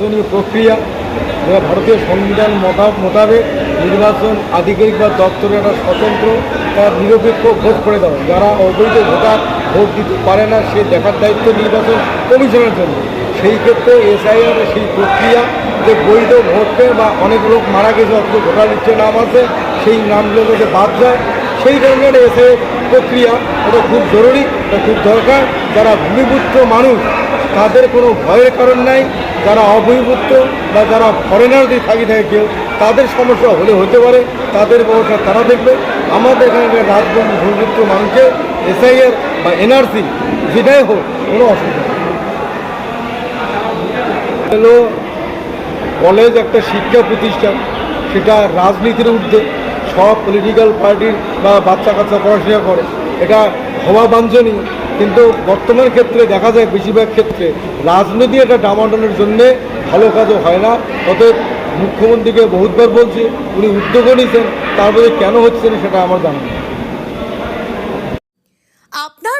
নির্বাচনী প্রক্রিয়া ভারতীয় সংবিধান মোতা- মোতাবেক নির্বাচন আধিকারিক বা দপ্তরের একটা স্বতন্ত্র তার নিরপেক্ষ ভোট করে দেওয়া যারা অবৈধ ভোটার ভোট দিতে পারে না, সে দেখার দায়িত্ব নির্বাচন কমিশনের জন্য। সেই ক্ষেত্রে এসআইআর সেই প্রক্রিয়া যে বৈধ ভোটে বা অনেক লোক মারা গেছে, অথচ ভোটার লিস্টে নাম আছে, সেই নামগুলো যাতে বাদ যায়, সেই ধরনের এসআইআর প্রক্রিয়া, এটা খুব জরুরি, এটা খুব দরকার। যারা ভূমিপুত্র মানুষ তাদের কোনো ভয়ের কারণ নাই। যারা অভূমিপুত্র বা যারা ফরেনার দিয়ে থাকি থাকে কেউ তাদের সমস্যা হলে হতে পারে, তাদের ব্যবস্থা তারা দেখবে। আমাদের এখানে রাজবন্ধু ভূমিপুত্র মানুষকে এসআইআর বা এনআরসি যেটাই হোক, কোনো অসুবিধা। হলো কলেজ একটা শিক্ষা প্রতিষ্ঠান, সেটা রাজনীতির ঊর্ধ্বে, সব পলিটিক্যাল পার্টির বা বাচ্চা কাচ্চা পড়াশোনা করে। এটা হওয়া বাঞ্ছনীয়। কিন্তু বর্তমান ক্ষেত্রে দেখা যায় বেশিরভাগ ক্ষেত্রে রাজনীতি এটা ডামাডানোর জন্যে ভালো কাজও হয় না। অতএব মুখ্যমন্ত্রীকে বহুতবার বলছি, উনি উদ্যোগও নিয়েছেন তারপরে কেন হচ্ছে না সেটা আমার জানা নেই। আপনার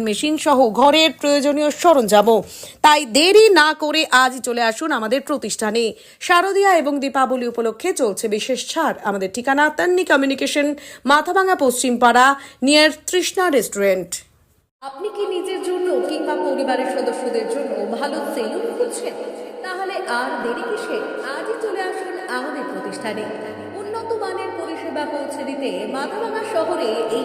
machine সহ ঘরের প্রয়োজনীয় সরঞ্জামও। তাই দেরি না করে আজই চলে আসুন আমাদের প্রতিষ্ঠানে। শারদীয়া এবং দীপাবলি উপলক্ষে চলছে বিশেষ ছাড়। আমাদের ঠিকানা Tanni communication, Mathabhanga Paschimpara, near Trishna restaurant. আপনি কি নিজের জন্য কিংবা পরিবারের সদস্যদের জন্য ভালো সেলুন খুঁজছেন? তাহলে আর দেরি কিসে? আজই চলে আসুন আমাদের প্রতিষ্ঠানে। উন্নত মানের পরিষেবা পৌঁছে দিতে মাথাভাঙা শহরে এই